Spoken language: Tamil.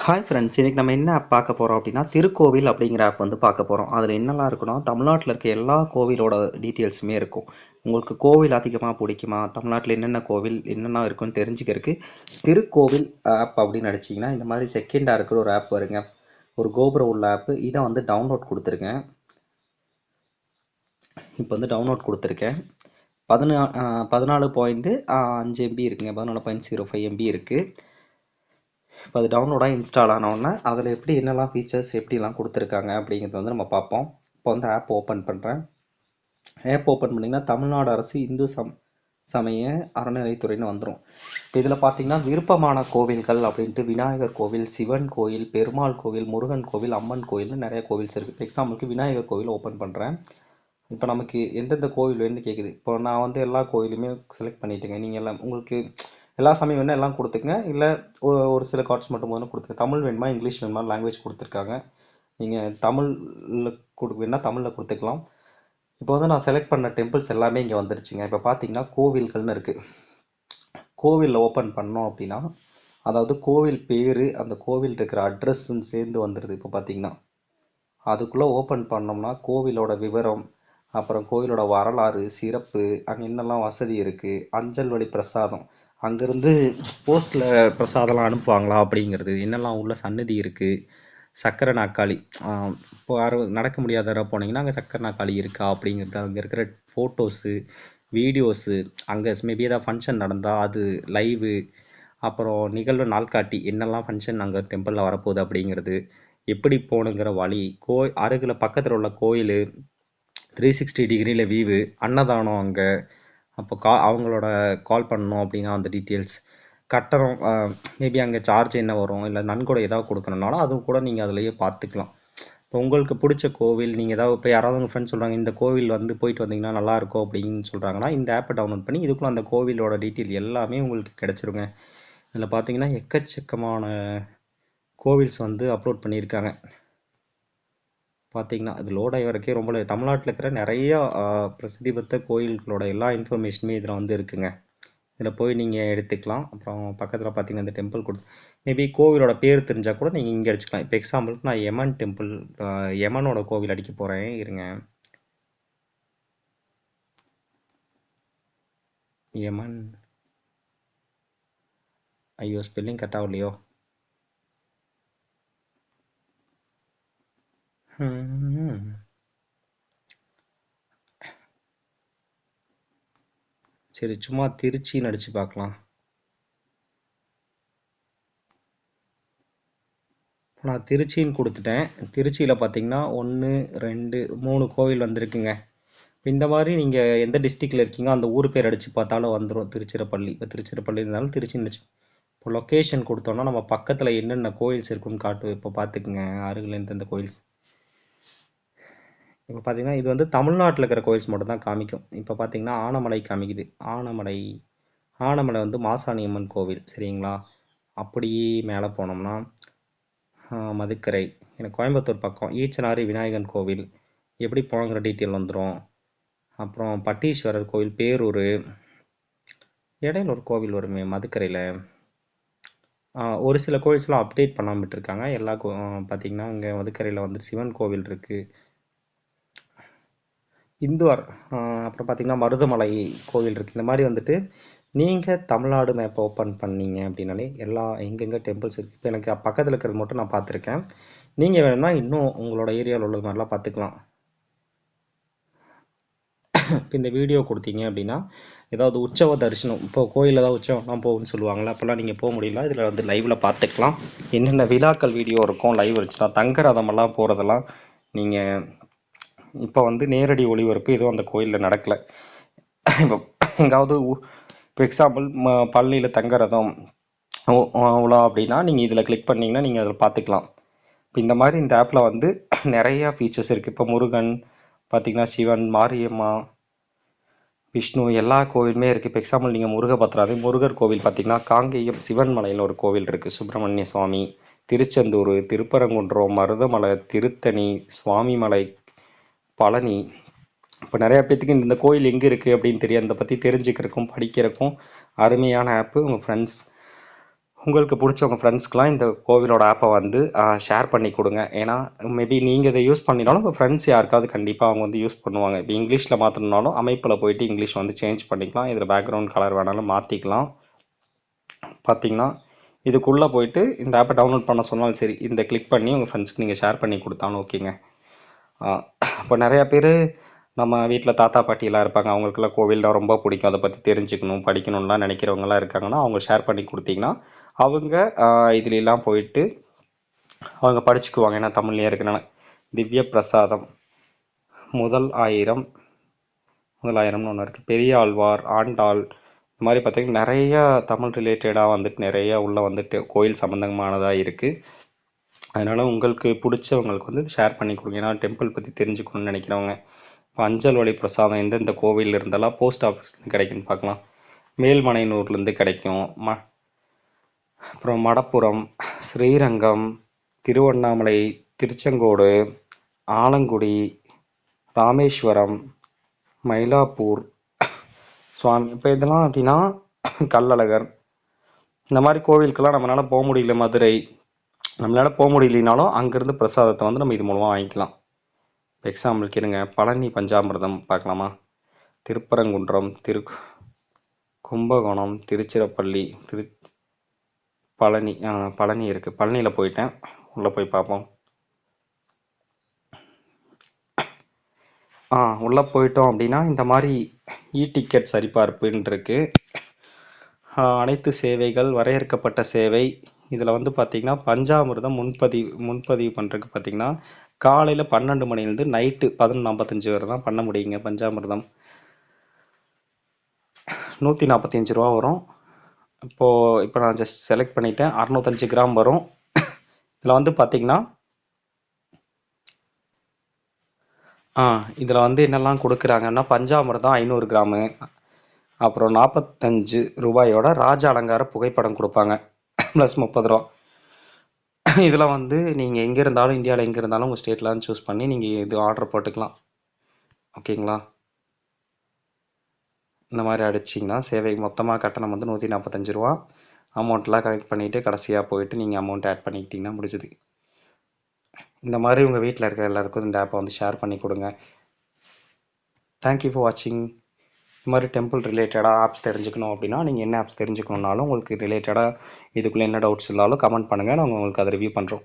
ஹாய் ஃப்ரெண்ட்ஸ் இன்றைக்கி நம்ம என்ன ஆப் பார்க்க போகிறோம் அப்படின்னா திருக்கோவில் அப்படிங்கிற ஆப் வந்து பார்க்க போகிறோம் அதில் என்னெல்லாம் இருக்குன்னா தமிழ்நாட்டில் இருக்க எல்லா கோவிலோட டீட்டெயில்ஸுமே இருக்கும். உங்களுக்கு கோவில் அதிகமாக பிடிக்குமா? தமிழ்நாட்டில் என்னென்ன கோவில் என்னென்ன இருக்குன்னு தெரிஞ்சுக்கிறதுக்கு திருக்கோவில் ஆப் அப்படின்னு நினச்சிங்கன்னா இந்த மாதிரி செகண்டாக இருக்கிற ஒரு ஆப் வருங்க ஒரு கோபுரம் உள்ள ஆப்பு இதை வந்து டவுன்லோட் கொடுத்துருக்கேன். இப்போ வந்து டவுன்லோட் கொடுத்துருக்கேன். பதினா பதினாலு பாயிண்ட்டு அஞ்சு எம்பி இருக்குங்க. பதினாலு பாயிண்ட் ஜீரோ ஃபைவ் எம்பி இருக்குது இப்போ அது டவுன்லோடாக இன்ஸ்டால் ஆனவுடனே அதில் எப்படி என்னெல்லாம் ஃபீச்சர்ஸ் எப்படிலாம் கொடுத்துருக்காங்க அப்படிங்கிறத வந்து நம்ம பார்ப்போம். இப்போ வந்து ஆப் ஓப்பன் பண்ணுறேன் ஆப் ஓப்பன் பண்ணிங்கன்னா தமிழ்நாடு அரசு இந்து சம் சமய அறநிலைத்துறைன்னு வந்துடும் இப்போ இதில் பார்த்தீங்கன்னா விருப்பமான கோவில்கள் அப்படின்ட்டு விநாயகர் கோவில் சிவன் கோயில் பெருமாள் கோவில் முருகன் கோவில் அம்மன் கோவில்னு நிறைய கோவில்ஸ் இருக்குது எக்ஸாம்பிளுக்கு விநாயகர் கோவில் ஓப்பன் பண்ணுறேன் இப்போ நமக்கு எந்தெந்த கோவில் வேணும்னு கேட்குது இப்போ நான் வந்து எல்லா கோயிலுமே செலக்ட் பண்ணிட்டேங்க. நீங்கள் எல்லாம் உங்களுக்கு எல்லா சமயம் வேணால் எல்லாம் கொடுத்துக்குங்க. இல்லை ஒரு சில கார்ட்ஸ் மட்டும் போதும் கொடுத்துருங்க தமிழ் வேணுமா இங்கிலீஷ் வேணுமா லாங்குவேஜ் கொடுத்துருக்காங்க. நீங்கள் தமிழில் கொடு வேணால் தமிழில் கொடுத்துக்கலாம். இப்போ வந்து நான் செலக்ட் பண்ண டெம்பிள்ஸ் எல்லாமே இங்கே வந்துருச்சுங்க. இப்போ பார்த்தீங்கன்னா கோவில்கள்னு இருக்குது கோவிலில் ஓப்பன் பண்ணோம் அப்படின்னா அதாவது கோவில் பேர் அந்த கோவில் இருக்கிற அட்ரஸ்ன்னு சேர்ந்து வந்துடுது இப்போ பார்த்தீங்கன்னா அதுக்குள்ளே ஓப்பன் பண்ணோம்னா கோவிலோட விவரம் அப்புறம் கோவிலோட வரலாறு சிறப்பு அங்கே என்னெல்லாம் வசதி இருக்குது அஞ்சல் வழி பிரசாதம் அங்கேருந்து போஸ்ட்டில் பிரசாதம்லாம் அனுப்புவாங்களா அப்படிங்கிறது. என்னெல்லாம் உள்ள சன்னதி இருக்குது சக்கரை நாற்காலி. இப்போ யாரும் நடக்க முடியாதவரை போனீங்கன்னா அங்கே சக்கரை நாற்காலி இருக்கா அப்படிங்கிறது. அங்கே இருக்கிற ஃபோட்டோஸு வீடியோஸு அங்கே மேபி ஏதாவது ஃபங்க்ஷன் நடந்தால் அது லைவு அப்புறம் நிகழ்வு நாள்காட்டி என்னெல்லாம் ஃபங்க்ஷன் அங்கே டெம்பிளில் வரப்போகுது அப்படிங்கிறது. எப்படி போகணுங்கிற வழி கோ அருகில் பக்கத்தில் உள்ள கோயில் த்ரீ சிக்ஸ்டி டிகிரியில் வியூவு அன்னதானம் அங்கே அப்போ கா அவங்களோட கால் பண்ணணும் அப்படின்னா அந்த டீட்டெயில்ஸ் கட்டணம் மேபி அங்கே சார்ஜ் என்ன வரும்? இல்லை நன்கொடை ஏதாவது கொடுக்கணுனாலும் அதுவும் கூட நீங்கள் அதுலேயே பார்த்துக்கலாம். இப்போ உங்களுக்கு பிடிச்ச கோவில் நீங்கள் ஏதாவது இப்போ யாராவது உங்கள் ஃப்ரெண்ட்ஸ் சொல்கிறாங்க இந்த கோவில் வந்து போயிட்டு வந்தீங்கன்னா நல்லாயிருக்கும் அப்படின்னு சொல்கிறாங்கன்னா இந்த ஆப்பை டவுன்லோட் பண்ணி இதுக்குள்ள அந்த கோவிலோட டீட்டெயில் எல்லாமே உங்களுக்கு கிடச்சிருங்க. இதில் பார்த்தீங்கன்னா எக்கச்சக்கமான கோவில்ஸ் வந்து அப்லோட் பண்ணியிருக்காங்க. பார்த்தீங்கன்னா அது லோட் ஆகி வரைக்கும் ரொம்ப தமிழ்நாட்டில் இருக்கிற நிறையா பிரசித்தி பெற்ற கோயில்களோட எல்லா இன்ஃபர்மேஷனுமே இதில் வந்து இருக்குங்க. இதில் போய் நீங்கள் எடுத்துக்கலாம். அப்புறம் பக்கத்தில் பார்த்தீங்கன்னா இந்த டெம்பிள் கொடு மேபி கோவிலோட பேர் தெரிஞ்சால் கூட நீங்கள் இங்கே அடிச்சுக்கலாம் இப்போ எக்ஸாம்பிளுக்கு நான் யமன் டெம்பிள் யமனோட கோவில் அடிக்க போகிறேன் இருங்க. யமன் ஐயோ ஸ்பெல்லிங் கரெக்டாக இல்லையோ? சரி சும்மா திருச்சின்னு அடிச்சு பார்க்கலாம். நான் திருச்சின்னு கொடுத்துட்டேன். திருச்சியில் பார்த்தீங்கன்னா ஒன்று ரெண்டு மூணு கோவில் வந்திருக்குங்க. இந்த மாதிரி நீங்கள் எந்த டிஸ்ட்ரிக்டில் இருக்கீங்க அந்த ஊர் பேர் அடித்து பார்த்தாலும் வந்துடும் திருச்சிராப்பள்ளி. இப்போ திருச்சிராப்பள்ளி இருந்தாலும் திருச்சின்னு இப்போ லொக்கேஷன் கொடுத்தோன்னா நம்ம பக்கத்தில் என்னென்ன கோயில்ஸ் இருக்குன்னு காட்டு இப்போ பார்த்துக்குங்க அருகில் எந்தெந்த கோயில்ஸ். இப்போ பார்த்தீங்கன்னா இது வந்து தமிழ்நாட்டில் இருக்கிற கோயில்ஸ் மட்டும் தான் காமிக்கும். இப்போ பார்த்தீங்கன்னா ஆனமலை காமிக்குது. ஆனமலை ஆனமலை வந்து மாசாணி அம்மன் கோவில் சரிங்களா? அப்படியே மேலே போனோம்னா மதுக்கரை எனக்கு கோயம்புத்தூர் பக்கம் ஈச்சனாரி விநாயகன் கோவில் எப்படி போனங்கிற டீட்டெயில் வந்துடும் அப்புறம் பட்டீஸ்வரர் கோவில் பேரூர் இடையில ஒரு கோவில் வருமே மதுக்கரையில். ஒரு சில கோவில்ஸ்லாம் அப்டேட் பண்ணாமல் இருக்காங்க எல்லா கோ பார்த்தீங்கன்னா இங்கே மதுக்கரையில் வந்து சிவன் கோவில் இருக்குது இந்துவார் அப்புறம் பார்த்திங்கன்னா மருதமலை கோவில் இருக்குது இந்த மாதிரி வந்துட்டு நீங்கள் தமிழ்நாடு மேப்பை ஓப்பன் பண்ணீங்க அப்படின்னாலே எல்லா எங்கெங்கே டெம்பிள்ஸ் இருக்குது இப்போ எனக்கு பக்கத்தில் இருக்கிறது மட்டும் நான் பார்த்துருக்கேன் நீங்கள் வேணும்னா இன்னும் உங்களோட ஏரியாவில் உள்ளது மாதிரிலாம் பார்த்துக்கலாம் இப்போ இந்த வீடியோ கொடுத்தீங்க அப்படின்னா ஏதாவது உற்சவ தரிசனம் இப்போ கோயில் ஏதாவது உற்சவம்லாம் போகும்னு சொல்லுவாங்களே அப்போல்லாம் நீங்கள் போக முடியல. இதில் வந்து லைவில் பார்த்துக்கலாம் என்னென்ன விழாக்கள் வீடியோ இருக்கும் லைவ் இருந்துச்சுன்னா தங்க ரதமெல்லாம் போகிறதெல்லாம் நீங்கள் இப்போ வந்து நேரடி ஒளிபரப்பு எதுவும் அந்த கோயிலில் நடக்கலை. இப்போ எங்காவது இப்போ எக்ஸாம்பிள் ம பழனியில் தங்குறதும் உலா அப்படின்னா நீங்கள் இதில் கிளிக் பண்ணிங்கன்னா நீங்கள் அதில் பார்த்துக்கலாம் இப்போ இந்த மாதிரி இந்த ஆப்பில் வந்து நிறையா ஃபீச்சர்ஸ் இருக்குது இப்போ முருகன் பார்த்திங்கன்னா சிவன் மாரியம்மா விஷ்ணு எல்லா கோவிலுமே இருக்குது இப்போ எக்ஸாம்பிள் நீங்கள் முருகபத்ராது முருகர் கோவில் பார்த்திங்கன்னா காங்கேயம் சிவன் மலையில் ஒரு கோவில் இருக்குது சுப்பிரமணிய சுவாமி திருச்செந்தூர் திருப்பரங்குன்றம் மருதமலை திருத்தணி சுவாமிமலை பழனி. இப்போ நிறையா பேர்த்துக்கு இந்த கோயில் எங்கே இருக்குது அப்படின்னு தெரியும். அதை பற்றி தெரிஞ்சுக்கிறக்கும் படிக்கிறக்கும் அருமையான ஆப்பு உங்கள் ஃப்ரெண்ட்ஸ் உங்களுக்கு பிடிச்ச உங்கள் ஃப்ரெண்ட்ஸ்க்குலாம் இந்த கோவிலோட ஆப்பை வந்து ஷேர் பண்ணி கொடுங்க. ஏன்னா மேபி நீங்கள் இதை யூஸ் பண்ணினாலும் உங்கள் ஃப்ரெண்ட்ஸ் யாருக்காவது கண்டிப்பாக அவங்க வந்து யூஸ் பண்ணுவாங்க. இப்போ இங்கிலீஷில் மாற்றணுனாலும் அமைப்பில் போயிட்டு இங்கிலீஷ் வந்து சேஞ்ச் பண்ணிக்கலாம். இதில் பேக்ரவுண்ட் கலர் வேணாலும் மாற்றிக்கலாம் பார்த்தீங்கன்னா இதுக்குள்ளே போயிட்டு இந்த ஆப்பை டவுன்லோட் பண்ண சொன்னாலும் சரி இந்த கிளிக் பண்ணி உங்கள் ஃப்ரெண்ட்ஸ்க்கு நீங்கள் ஷேர் பண்ணி கொடுத்தாலும் ஓகேங்க இப்போ நிறையா பேர் நம்ம வீட்டில் தாத்தா பாட்டியெல்லாம் இருப்பாங்க. அவங்களுக்குலாம் கோவில்னா ரொம்ப பிடிக்கும். அதை பற்றி தெரிஞ்சுக்கணும் படிக்கணும்லாம் நினைக்கிறவங்கலாம் இருக்காங்கன்னா அவங்க ஷேர் பண்ணி கொடுத்தீங்கன்னா அவங்க இதுலலாம் போயிட்டு அவங்க படிச்சுக்குவாங்க. ஏன்னா தமிழ்லேயே இருக்கிறனால திவ்ய பிரசாதம் முதல் ஆயிரம் முதல் ஆயிரம்னு ஒன்று இருக்குது பெரிய ஆழ்வார் ஆண்டாள் இந்த மாதிரி பார்த்திங்கன்னா நிறையா தமிழ் ரிலேட்டடாக வந்துட்டு நிறையா உள்ளே வந்துட்டு கோயில் சம்மந்தமானதாக இருக்குது அதனால் உங்களுக்கு பிடிச்சவங்களுக்கு வந்து ஷேர் பண்ணி கொடுங்க. ஏன்னா டெம்பிள் பற்றி தெரிஞ்சுக்கணும்னு நினைக்கிறவங்க. இப்போ அஞ்சல் வழி பிரசாதம் எந்தெந்த கோவிலில் இருந்தாலும் போஸ்ட் ஆஃபீஸ்லேருந்து கிடைக்குன்னு பார்க்கலாம். மேல்மலையனூர்லேருந்து கிடைக்கும். ம அப்புறம் மடப்புரம் ஸ்ரீரங்கம் திருவண்ணாமலை திருச்செங்கோடு ஆலங்குடி ராமேஸ்வரம் மயிலாப்பூர் சுவாமி இப்போ இதெல்லாம் அப்படின்னா கல்லழகர் இந்த மாதிரி கோவிலுக்கெல்லாம் நம்மளால் போக முடியல மதுரை. நம்மளால் போக முடியலனாலும் அங்கேருந்து பிரசாதத்தை வந்து நம்ம இது மூலமாக வாங்கிக்கலாம். எக்ஸாம்பிளுக்கு இருங்க பழனி பஞ்சாமிர்தம் பார்க்கலாமா? திருப்பரங்குன்றம் திரு கும்பகோணம் திருச்சிராப்பள்ளி திரு பழனி ஆ, பழனி இருக்குது பழனியில் போயிட்டேன். உள்ளே போய் பார்ப்போம். ஆ உள்ளே போயிட்டோம் அப்படின்னா இந்த மாதிரி இ டிக்கெட் சரிபார்ப்புன்ட்ருக்கு அனைத்து சேவைகள் வரையறுக்கப்பட்ட சேவை இதில் வந்து பார்த்திங்கன்னா பஞ்சாமிர்தம் முன்பதிவு முன்பதிவு பண்ணுறதுக்கு பார்த்தீங்கன்னா காலையில் பன்னெண்டு மணிலேருந்து நைட்டு பதினொன்று ஐம்பத்தஞ்சு வரை தான் பண்ண முடியுங்க பஞ்சாமிர்தம். நூற்றி நாற்பத்தஞ்சு ரூபா வரும். இப்போது இப்போ நான் ஜஸ்ட் செலக்ட் பண்ணிட்டேன். அறநூத்தஞ்சு கிராம் வரும். இதில் வந்து பார்த்தீங்கன்னா ஆ இதில் வந்து என்னெல்லாம் கொடுக்குறாங்கன்னா பஞ்சாமிர்தம் ஐநூறு கிராமு அப்புறம் நாற்பத்தஞ்சு ரூபாயோட ராஜ அலங்கார புகைப்படம் கொடுப்பாங்க. ப்ளஸ் முப்பது ரூபா. இதில் வந்து நீங்கள் எங்கே இருந்தாலும் இந்தியாவில் எங்கே இருந்தாலும் உங்கள் ஸ்டேட்லாம் சூஸ் பண்ணி நீங்கள் இது ஆர்டர் போட்டுக்கலாம். ஓகேங்களா இந்த மாதிரி அடிச்சிங்கன்னா சேவை மொத்தமாக கட்டணம் வந்து நூற்றி நாற்பத்தஞ்சு ரூபா. அமௌண்ட்லாம் கலெக்ட் பண்ணிவிட்டு கடைசியாக போயிட்டு நீங்கள் அமௌண்ட் ஆட் பண்ணிக்கிட்டிங்கன்னா முடிஞ்சுது. இந்த மாதிரி உங்கள் வீட்டில் இருக்கிற எல்லாருக்கும் இந்த ஆப்பை வந்து ஷேர் பண்ணி கொடுங்க. தேங்க்யூ ஃபார் வாட்சிங் இது மாதிரி டெம்பிள் ரிலேட்டடாக ஆப்ஸ் தெரிஞ்சுக்கணும் அப்படின்னா நீங்கள் என்ன ஆப்ஸ் தெரிஞ்சுக்கணுன்னாலும் உங்களுக்கு ரிலேட்டடாக இதுக்குள்ளே என்ன டவுட்ஸ் இருந்தாலும் கமெண்ட் பண்ணுங்கள் நாங்கள் உங்களுக்கு அதை ரிவ்யூ பண்ணுறோம்